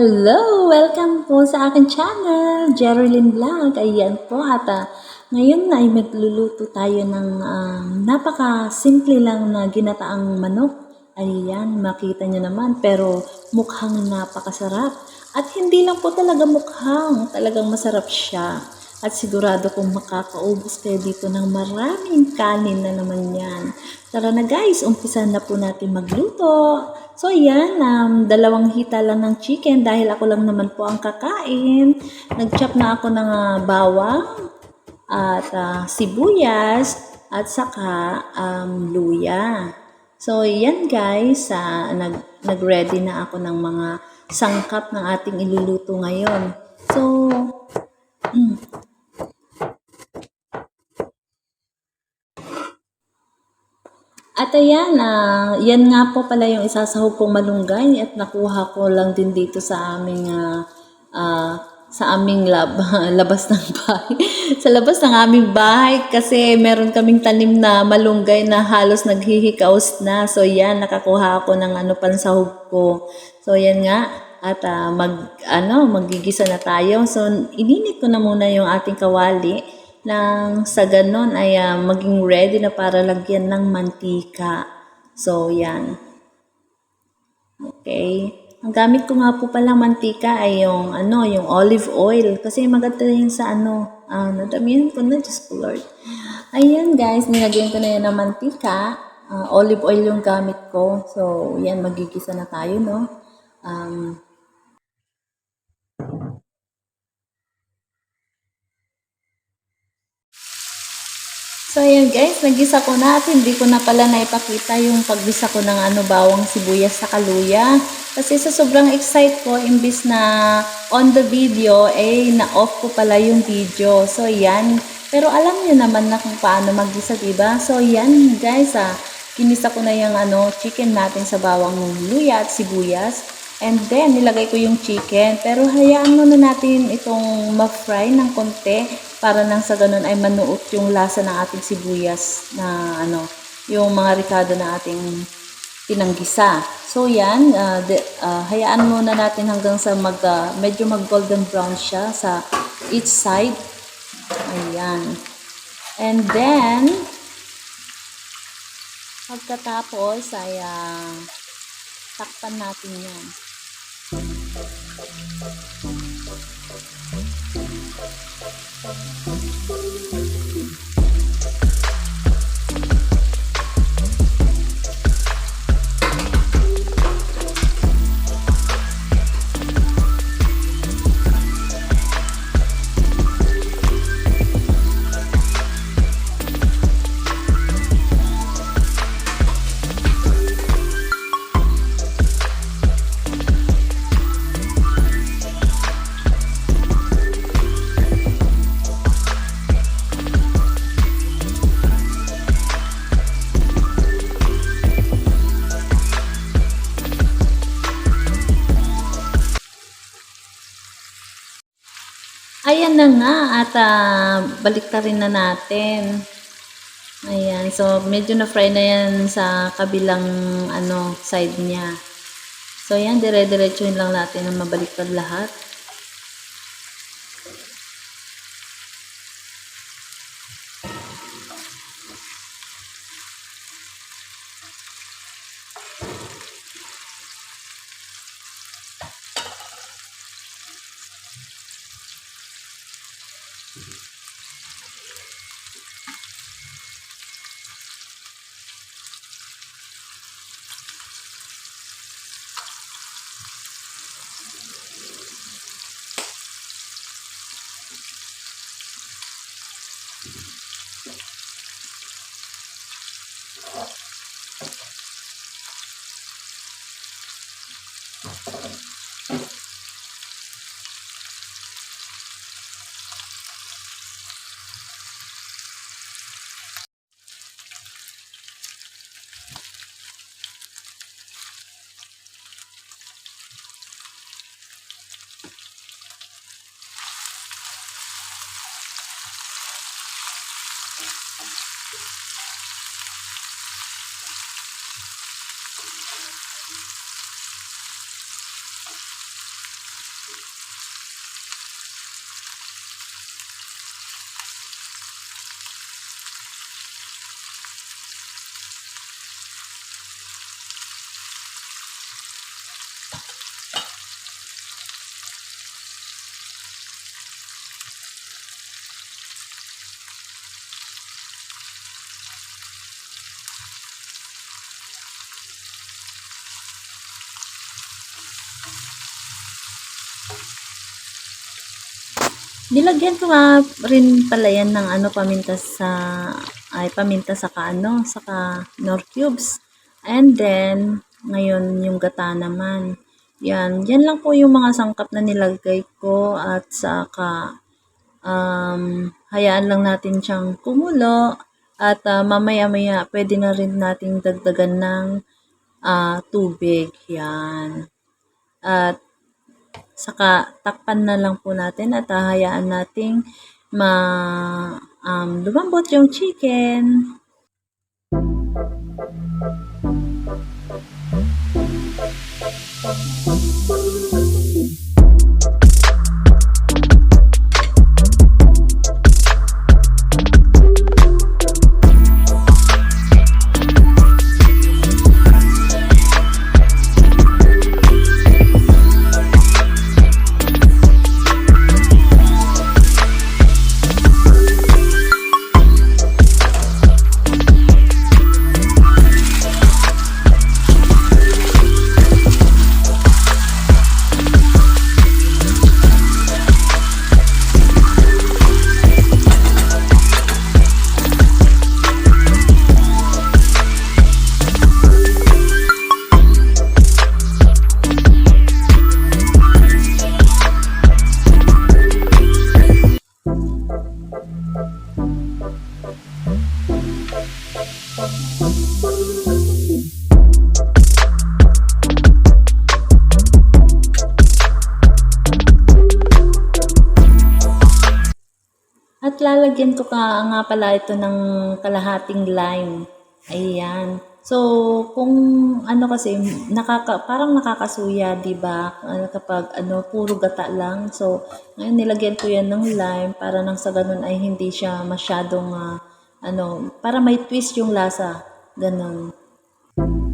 Hello! Welcome po sa aking channel, Geraldine Vlog. Ayan po at ah, ngayon na ay magluluto tayo ng ah, napaka-simple lang na ginataang manok. Ayan, makita nyo naman pero mukhang napakasarap. At hindi lang po talaga mukhang, talagang masarap siya. At sigurado kong makakaubos kayo dito ng maraming kanin na naman yan. Tara na guys, umpisan na po natin magluto. So yan, um, dalawang hita lang ng chicken dahil ako lang naman po ang kakain. Nag-chop na ako ng ah, bawang at ah, sibuyas at saka um, luya. So yan guys, ah, nag, nag-ready na ako ng mga sangkap ng ating iluluto ngayon. So, At ayan, ah, yan nga po pala yung isasahog kong malunggay at nakuha ko lang din dito sa aming ah, ah, sa aming lab, labas ng bahay. sa labas ng aming bahay kasi meron kaming tanim na malunggay na halos naghihikaos na. So yan, nakakuha ako ng ano pansahog ko. So yan nga, at ah, mag ano, magigisa na tayo. So ininit ko na muna yung ating kawali nang sa ganon ay ah, maging ready na para lagyan ng mantika. So, yan. Okay. Ang gamit ko nga po pala mantika ay yung ano, yung olive oil kasi maganda yun sa ano, ah, nadamihan ko na just Lord. Ayan guys, nilagyan ko na yan ng mantika. Ah, olive oil yung gamit ko. So, yan magigisa na tayo, no? Um, So ayan guys, nagisa ko na at hindi ko na pala naipakita yung paggisa ko ng ano bawang sibuyas sa kaluya. Kasi sa sobrang excite ko, imbis na on the video, eh na-off ko pala yung video. So yan, pero alam niyo naman na kung paano maggisa, diba? So yan guys, ah, kinisa ko na yung ano, chicken natin sa bawang luya at sibuyas. And then, nilagay ko yung chicken. Pero hayaan muna natin itong ma-fry ng konti para nang sa ganun ay manuot yung lasa ng ating sibuyas na ano, yung mga ricado na ating pinanggisa. So yan, uh, de, uh, hayaan muna natin hanggang sa mag, uh, medyo mag golden brown siya sa each side. Ayan. And then, pagkatapos ay uh, takpan natin yan. Ayan na nga at uh, baliktarin na natin. Ayan, so medyo na fry na yan sa kabilang ano side niya. So ayan, dire-diretsuhin lang natin na mabaliktad lahat. Nilagyan ko nga rin pala yan ng ano paminta sa ay paminta sa kaano, saka nor cubes. And then ngayon yung gata naman. Yan, yan lang po yung mga sangkap na nilagay ko at saka um, hayaan lang natin siyang kumulo at ah, mamaya-maya pwede na rin nating dagdagan ng ah, tubig. Yan. At saka takpan na lang po natin at hahayaan nating ma um, lumambot yung chicken. At lalagyan ko ka nga pala ito ng kalahating lime. Ayan. So, kung ano kasi, nakaka, parang nakakasuya, di ba? Ano, kapag ano, puro gata lang. So, ngayon nilagyan ko yan ng lime para nang sa ganun ay hindi siya masyadong, ah, ano, para may twist yung lasa. Ganun. At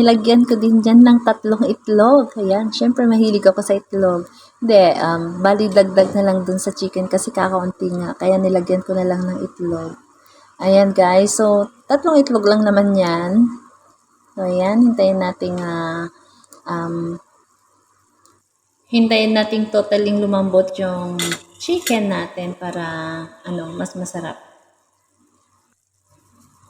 nilagyan ko din dyan ng tatlong itlog. Ayan, syempre mahilig ako sa itlog. Hindi, um, bali dagdag na lang dun sa chicken kasi kakaunti nga. Kaya nilagyan ko na lang ng itlog. Ayan guys, so tatlong itlog lang naman yan. So ayan, hintayin natin uh, um, hintayin nating totaling lumambot yung chicken natin para ano, mas masarap.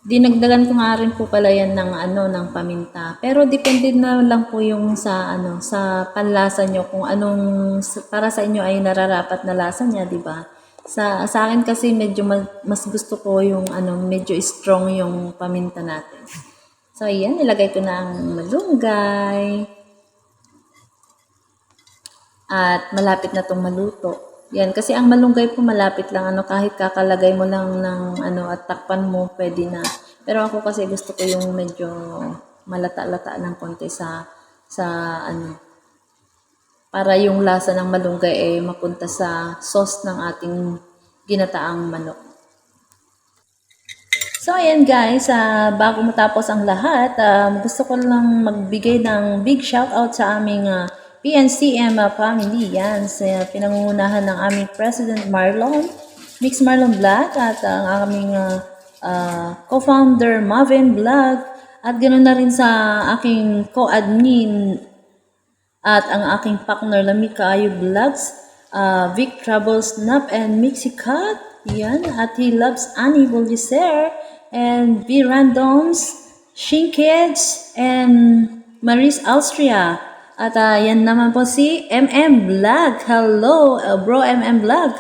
Dinagdagan ko nga rin po pala yan ng ano ng paminta. Pero depende na lang po yung sa ano sa panlasa nyo kung anong para sa inyo ay nararapat na lasa niya, 'di ba? Sa sa akin kasi medyo mas, mas gusto ko yung ano medyo strong yung paminta natin. So ayan, nilagay ko na ang malunggay. At malapit na tong maluto. Yan, kasi ang malunggay po malapit lang, ano, kahit kakalagay mo lang ng, ano, at takpan mo, pwede na. Pero ako kasi gusto ko yung medyo malata-lata ng konti sa, sa, ano, para yung lasa ng malunggay ay mapunta sa sauce ng ating ginataang manok. So, ayan guys, uh, bago matapos ang lahat, um, gusto ko lang magbigay ng big shout out sa aming uh, PNCM family. Yan, sa pinangungunahan ng aming President Marlon, Mix Marlon Black, at ang aming uh, uh, co-founder Marvin Vlog, at ganoon na rin sa aking co-admin at ang aking partner Lamika Ayo Vlogs, uh, Vic Troubles Snap and Mixicat, yan, at he loves Annie Boliser, and V Randoms, Shinkids, and Maris Austria. At uh, yan naman po si MM Vlog. Hello, uh, bro MM Vlog.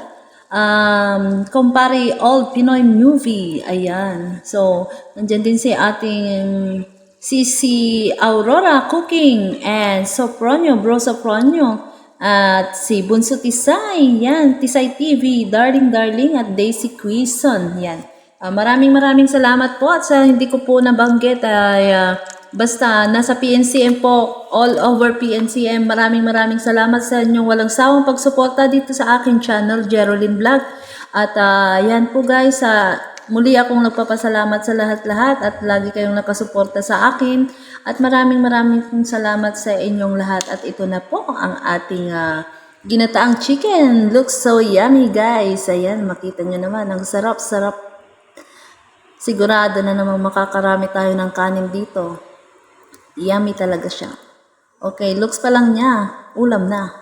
Um, kumpare Old Pinoy Movie. Ayan. So, nandyan din si ating Sisi Aurora Cooking and Sopronio, Bro Sopronio. At si Bunso Tisay, yan, Tisay TV, Darling Darling at Daisy Quizon, yan. Ah, maraming maraming salamat po at sa hindi ko po nabanggit ay ah, basta nasa PNCM po, all over PNCM. Maraming maraming salamat sa inyong walang sawang pagsuporta dito sa aking channel, Geraldine Vlog. At ah, yan po guys, ah, muli akong nagpapasalamat sa lahat-lahat at lagi kayong nakasuporta sa akin. At maraming maraming salamat sa inyong lahat. At ito na po ang ating ah, ginataang chicken. Looks so yummy guys. Ayan, makita nyo naman. Ang sarap-sarap Sigurado na namang makakarami tayo ng kanin dito. Yummy talaga siya. Okay, looks pa lang niya. Ulam na.